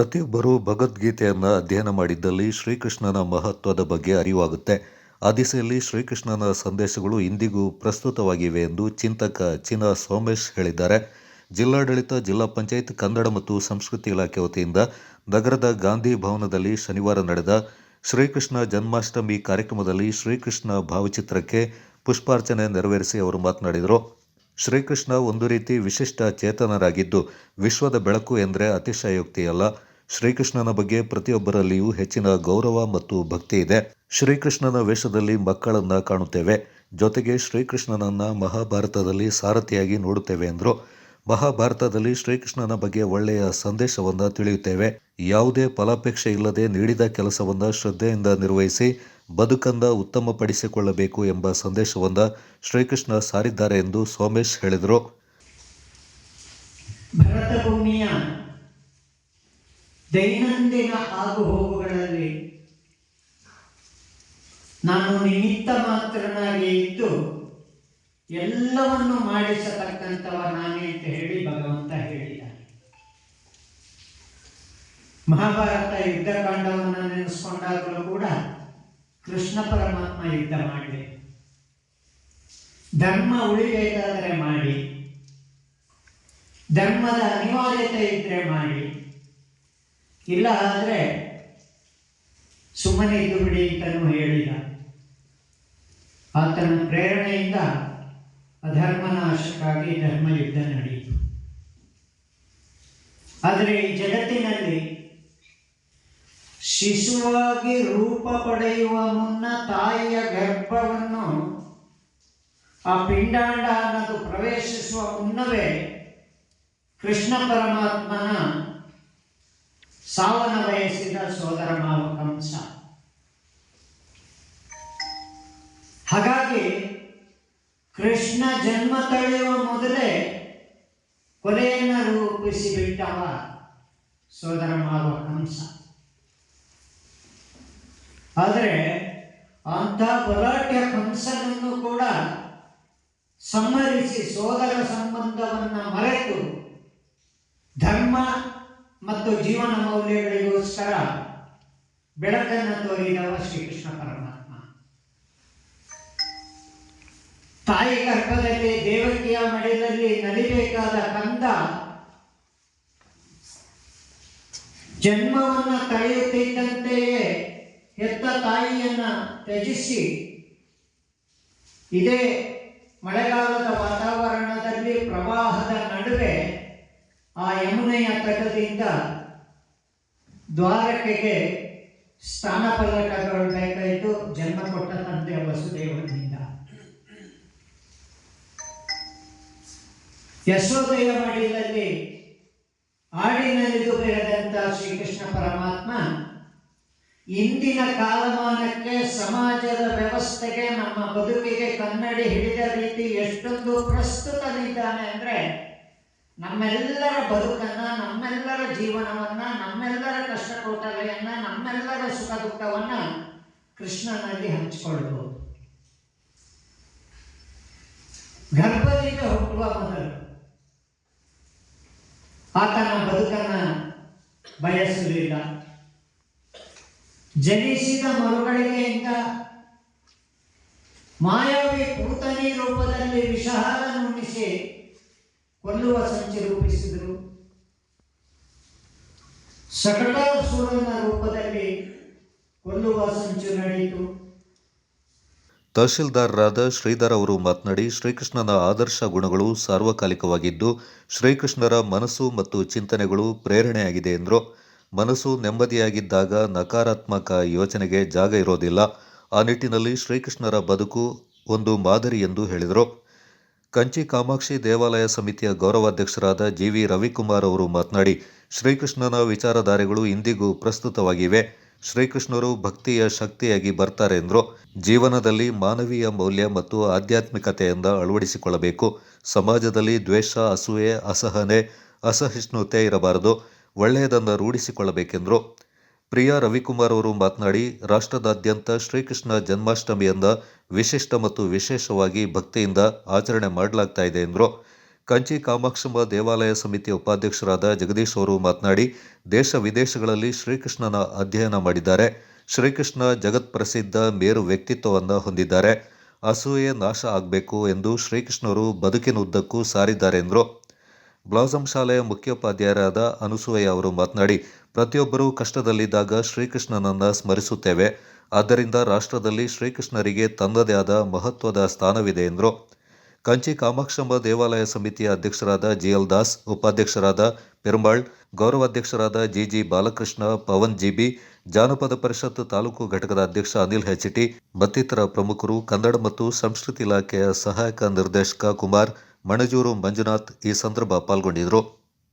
ಪ್ರತಿಯೊಬ್ಬರೂ ಭಗವದ್ಗೀತೆಯನ್ನು ಅಧ್ಯಯನ ಮಾಡಿದ್ದಲ್ಲಿ ಶ್ರೀಕೃಷ್ಣನ ಮಹತ್ವದ ಬಗ್ಗೆ ಅರಿವಾಗುತ್ತೆ. ಆ ದಿಸೆಯಲ್ಲಿ ಶ್ರೀಕೃಷ್ಣನ ಸಂದೇಶಗಳು ಇಂದಿಗೂ ಪ್ರಸ್ತುತವಾಗಿವೆ ಎಂದು ಚಿಂತಕ ಚಿನ ಸೋಮೇಶ್ ಹೇಳಿದ್ದಾರೆ. ಜಿಲ್ಲಾಡಳಿತ, ಜಿಲ್ಲಾ ಪಂಚಾಯತ್, ಕನ್ನಡ ಮತ್ತು ಸಂಸ್ಕೃತಿ ಇಲಾಖೆ ವತಿಯಿಂದ ನಗರದ ಗಾಂಧಿ ಭವನದಲ್ಲಿ ಶನಿವಾರ ನಡೆದ ಶ್ರೀಕೃಷ್ಣ ಜನ್ಮಾಷ್ಟಮಿ ಕಾರ್ಯಕ್ರಮದಲ್ಲಿ ಶ್ರೀಕೃಷ್ಣ ಭಾವಚಿತ್ರಕ್ಕೆ ಪುಷ್ಪಾರ್ಚನೆ ನೆರವೇರಿಸಿ ಅವರು ಮಾತನಾಡಿದರು. ಶ್ರೀಕೃಷ್ಣ ಒಂದು ರೀತಿ ವಿಶಿಷ್ಟ ಚೇತನರಾಗಿದ್ದು, ವಿಶ್ವದ ಬೆಳಕು ಎಂದರೆ ಅತಿಶಯೋಕ್ತಿಯಲ್ಲ. ಶ್ರೀಕೃಷ್ಣನ ಬಗ್ಗೆ ಪ್ರತಿಯೊಬ್ಬರಲ್ಲಿಯೂ ಹೆಚ್ಚಿನ ಗೌರವ ಮತ್ತು ಭಕ್ತಿ ಇದೆ. ಶ್ರೀಕೃಷ್ಣನ ವೇಷದಲ್ಲಿ ಮಕ್ಕಳನ್ನ ಕಾಣುತ್ತೇವೆ. ಜೊತೆಗೆ ಶ್ರೀಕೃಷ್ಣನನ್ನ ಮಹಾಭಾರತದಲ್ಲಿ ಸಾರಥಿಯಾಗಿ ನೋಡುತ್ತೇವೆ ಎಂದರು. ಮಹಾಭಾರತದಲ್ಲಿ ಶ್ರೀಕೃಷ್ಣನ ಬಗ್ಗೆ ಒಳ್ಳೆಯ ಸಂದೇಶವನ್ನು ತಿಳಿಯುತ್ತೇವೆ. ಯಾವುದೇ ಫಲಾಪೇಕ್ಷೆ ಇಲ್ಲದೆ ನೀಡಿದ ಕೆಲಸವನ್ನು ಶ್ರದ್ಧೆಯಿಂದ ನಿರ್ವಹಿಸಿ ಬದುಕಂದ ಉತ್ತಮಪಡಿಸಿಕೊಳ್ಳಬೇಕು ಎಂಬ ಸಂದೇಶವನ್ನ ಶ್ರೀಕೃಷ್ಣ ಸಾರಿದ್ದಾರೆ ಎಂದು ಸೋಮೇಶ್ ಹೇಳಿದರು. ಭರತ ದೈನಂದಿನ ಆಗುಹೋಗುಗಳಲ್ಲಿ ನಾನು ನಿಮಿತ್ತ ಮಾತ್ರನಾಗಿ ಇದ್ದು ಎಲ್ಲವನ್ನು ಮಾಡಿಸತಕ್ಕಂಥವ ನಾನೇ ಅಂತ ಹೇಳಿ ಭಗವಂತ ಹೇಳಿದ್ದಾನೆ. ಮಹಾಭಾರತ ಯುದ್ಧಕಾಂಡವನ್ನು ನೆನೆಸ್ಕೊಂಡಾಗಲೂ ಕೂಡ ಕೃಷ್ಣ ಪರಮಾತ್ಮ ಯುದ್ಧ ಮಾಡಿದೆ ಧರ್ಮ ಉಳಿಬೇಕಾದರೆ ಮಾಡಿ. ಧರ್ಮದ ಅನಿವಾರ್ಯತೆ ಇದ್ರೆ ಮಾಡಿ. ಇಲ್ಲ ಆದರೆ ಸುಮ್ಮನೆ ಇದ್ದು ಬಿಡಿ ಅಂತಲೂ ಹೇಳಿದ ಆತನ ಪ್ರೇರಣೆಯಿಂದ ಅಧರ್ಮನಾಶಕ್ಕಾಗಿ ಧರ್ಮ ಯುದ್ಧ ನಡೆಯಿತು. ಆದರೆ ಈ ಜಗತ್ತಿನಲ್ಲಿ ಶಿಶುವಾಗಿ ರೂಪ ಪಡೆಯುವ ಮುನ್ನ ತಾಯಿಯ ಗರ್ಭವನ್ನು ಆ ಪಿಂಡಾಂಡ ಅನ್ನೋದು ಪ್ರವೇಶಿಸುವ ಮುನ್ನವೇ ಕೃಷ್ಣ ಪರಮಾತ್ಮನ ಸಾವನ ಬಯಸಿದ ಸೋದರ ಮಾವ ಕಂಸ ಹಾಗಾಗಿ ಕೃಷ್ಣ ಜನ್ಮ ತಳೆಯುವ ಮೊದಲೇ ಕೊಲೆಯನ್ನು ರೂಪಿಸಿ ಬಿಟ್ಟವ ಸೋದರ ಮಾವ ಕಂಸ ಆದರೆ ಅಂಥ ಬಲಾಢ್ಯ ಕಂಸನನ್ನು ಕೂಡ ಸಮ್ಮರಿಸಿ ಸೋದರ ಸಂಬಂಧವನ್ನು ಮರೆತು ಧರ್ಮ ಮತ್ತು ಜೀವನ ಮೌಲ್ಯಗಳಿಗೋಸ್ಕರ ಬೆಳಕನ್ನು ತೋರಿದವ ಶ್ರೀಕೃಷ್ಣ ಪರಮಾತ್ಮ. ತಾಯಿ ಗರ್ಭದಲ್ಲಿ, ದೇವಕಿಯ ಮಡಿಲಲ್ಲಿ ನಲಿಬೇಕಾದ ಕಂದ ಜನ್ಮವನ್ನು ತಳೆಯುತ್ತಿದ್ದಂತೆಯೇ ಹೆತ್ತ ತಾಯಿಯನ್ನ ತ್ಯಜಿಸಿ, ಇದೇ ಮಳೆಗಾಲದ ವಾತಾವರಣದಲ್ಲಿ ಪ್ರವಾಹದ ನಡುವೆ ಆ ಯಮುನೆಯ ತಟದಿಂದ ದ್ವಾರಕೆಗೆ ಸ್ಥಾನ ಬೇಕಾಯಿತು ಜನ್ಮ ಕೊಟ್ಟ ತಂದೆ ವಸುದೇವನಿಂದ. ಯಶೋದಯ ಮಡಿಲಲ್ಲಿ ಹಾಡಿನಲ್ಲಿದ್ದು ಬೆಳೆದಂತ ಶ್ರೀಕೃಷ್ಣ ಪರಮಾತ್ಮ ಇಂದಿನ ಕಾಲಮಾನಕ್ಕೆ ಸಮಾಜದ ವ್ಯವಸ್ಥೆಗೆ ನಮ್ಮ ಬದುಕಿಗೆ ಕನ್ನಡಿ ಹಿಡಿದ ರೀತಿ ಎಷ್ಟೊಂದು ಪ್ರಸ್ತುತನಿದ್ದಾನೆ ಅಂದ್ರೆ ನಮ್ಮೆಲ್ಲರ ಬದುಕನ್ನ, ನಮ್ಮೆಲ್ಲರ ಜೀವನವನ್ನ, ನಮ್ಮೆಲ್ಲರ ಕಷ್ಟ ಕೋಟಲೆಯನ್ನ ನಮ್ಮೆಲ್ಲರ ಸುಖ ದುಃಖವನ್ನ ಕೃಷ್ಣನಲ್ಲಿ ಹಂಚಿಕೊಳ್ಳಬಹುದು. ಗರ್ಭದಿಂದ ಹುಟ್ಟುವ ಮೊದಲು ಆತನ ಬದುಕನ್ನ ಬಯಸಲಿಲ್ಲ ಜನಿಸಿದ ಮರುಗಳಿಗೆಯಿಂದ ಮಾಯಾವಿ ಪೂತನಿ ರೂಪದಲ್ಲಿ ವಿಷಹಾರ ನುಣ್ಣಿಸಿ ಕೊಲ್ಲುವ ಸಂಚು ರೂಪಿಸಿದರು. ಸಕಟಾಸುರನ ರೂಪದಲ್ಲಿ ಕೊಲ್ಲುವ ಸಂಚು ನಡೆಯಿತು. ತಹಶೀಲ್ದಾರರಾದ ಶ್ರೀಧರ್ ಅವರು ಮಾತನಾಡಿ, ಶ್ರೀಕೃಷ್ಣನ ಆದರ್ಶ ಗುಣಗಳು ಸಾರ್ವಕಾಲಿಕವಾಗಿದ್ದು, ಶ್ರೀಕೃಷ್ಣರ ಮನಸ್ಸು ಮತ್ತು ಚಿಂತನೆಗಳು ಪ್ರೇರಣೆಯಾಗಿದೆ ಎಂದರು. ಮನಸ್ಸು ನೆಮ್ಮದಿಯಾಗಿದ್ದಾಗ ನಕಾರಾತ್ಮಕ ಯೋಚನೆಗೆ ಜಾಗ ಇರೋದಿಲ್ಲ. ಆ ನಿಟ್ಟಿನಲ್ಲಿ ಶ್ರೀಕೃಷ್ಣರ ಬದುಕು ಒಂದು ಮಾದರಿ ಎಂದು ಹೇಳಿದರು. ಕಂಚಿ ಕಾಮಾಕ್ಷಿ ದೇವಾಲಯ ಸಮಿತಿಯ ಗೌರವಾಧ್ಯಕ್ಷರಾದ ಜಿ ವಿ ರವಿಕುಮಾರ್ ಅವರು ಮಾತನಾಡಿ, ಶ್ರೀಕೃಷ್ಣನ ವಿಚಾರಧಾರೆಗಳು ಇಂದಿಗೂ ಪ್ರಸ್ತುತವಾಗಿವೆ. ಶ್ರೀಕೃಷ್ಣರು ಭಕ್ತಿಯ ಶಕ್ತಿಯಾಗಿ ಬರ್ತಾರೆ ಎಂದರು. ಜೀವನದಲ್ಲಿ ಮಾನವೀಯ ಮೌಲ್ಯ ಮತ್ತು ಆಧ್ಯಾತ್ಮಿಕತೆಯಿಂದ ಅಳವಡಿಸಿಕೊಳ್ಳಬೇಕು. ಸಮಾಜದಲ್ಲಿ ದ್ವೇಷ, ಅಸೂಯೆ, ಅಸಹನೆ, ಅಸಹಿಷ್ಣುತೆ ಇರಬಾರದು. ಒಳ್ಳೆಯದನ್ನು ರೂಢಿಸಿಕೊಳ್ಳಬೇಕೆಂದರು. ಪ್ರಿಯಾ ರವಿಕುಮಾರ್ ಅವರು ಮಾತನಾಡಿ, ರಾಷ್ಟ್ರದಾದ್ಯಂತ ಶ್ರೀಕೃಷ್ಣ ಜನ್ಮಾಷ್ಟಮಿಯಿಂದ ವಿಶಿಷ್ಟ ಮತ್ತು ವಿಶೇಷವಾಗಿ ಭಕ್ತಿಯಿಂದ ಆಚರಣೆ ಮಾಡಲಾಗ್ತಾ ಇದೆ ಎಂದರು. ಕಂಚಿ ಕಾಮಾಕ್ಷಮ್ಮ ದೇವಾಲಯ ಸಮಿತಿ ಉಪಾಧ್ಯಕ್ಷರಾದ ಜಗದೀಶ್ ಅವರು ಮಾತನಾಡಿ, ದೇಶ ವಿದೇಶಗಳಲ್ಲಿ ಶ್ರೀಕೃಷ್ಣನ ಅಧ್ಯಯನ ಮಾಡಿದ್ದಾರೆ. ಶ್ರೀಕೃಷ್ಣ ಜಗತ್ ಪ್ರಸಿದ್ಧ ಮೇರು ವ್ಯಕ್ತಿತ್ವವನ್ನು ಹೊಂದಿದ್ದಾರೆ. ಅಸೂಯೆ ನಾಶ ಆಗಬೇಕು ಎಂದು ಶ್ರೀಕೃಷ್ಣರು ಬದುಕಿನುದ್ದಕ್ಕೂ ಸಾರಿದ್ದಾರೆ ಎಂದರು. ಬ್ಲಾಸಂ ಶಾಲೆಯ ಮುಖ್ಯೋಪಾಧ್ಯಾಯರಾದ ಅನುಸೂಯ ಅವರು ಮಾತನಾಡಿ ಪ್ರತಿಯೊಬ್ಬರೂ ಕಷ್ಟದಲ್ಲಿದ್ದಾಗ ಶ್ರೀಕೃಷ್ಣನನ್ನು ಸ್ಮರಿಸುತ್ತೇವೆ. ಆದ್ದರಿಂದ ರಾಷ್ಟ್ರದಲ್ಲಿ ಶ್ರೀಕೃಷ್ಣರಿಗೆ ತನ್ನದೇ ಆದ ಮಹತ್ವದ ಸ್ಥಾನವಿದೆ ಎಂದರು. ಕಂಚಿ ಕಾಮಾಕ್ಷಂಬ ದೇವಾಲಯ ಸಮಿತಿಯ ಅಧ್ಯಕ್ಷರಾದ ಜಿ ಎಲ್ ದಾಸ್, ಉಪಾಧ್ಯಕ್ಷರಾದ Perumal, ಗೌರವಾಧ್ಯಕ್ಷರಾದ G G Balakrishna, Pavan GB, ಜಾನಪದ ಪರಿಷತ್ ತಾಲೂಕು ಘಟಕದ ಅಧ್ಯಕ್ಷ ಅನಿಲ್ ಹೆಚ್ಟಿ ಮತ್ತಿತರ ಪ್ರಮುಖರು ಕನ್ನಡ ಮತ್ತು ಸಂಸ್ಕೃತಿ ಇಲಾಖೆಯ ಸಹಾಯಕ ನಿರ್ದೇಶಕ ಕುಮಾರ್, ಮಣಜೂರು ಮಂಜುನಾಥ್ ಈ ಸಂದರ್ಭ ಪಾಲ್ಗೊಂಡಿದ್ದರು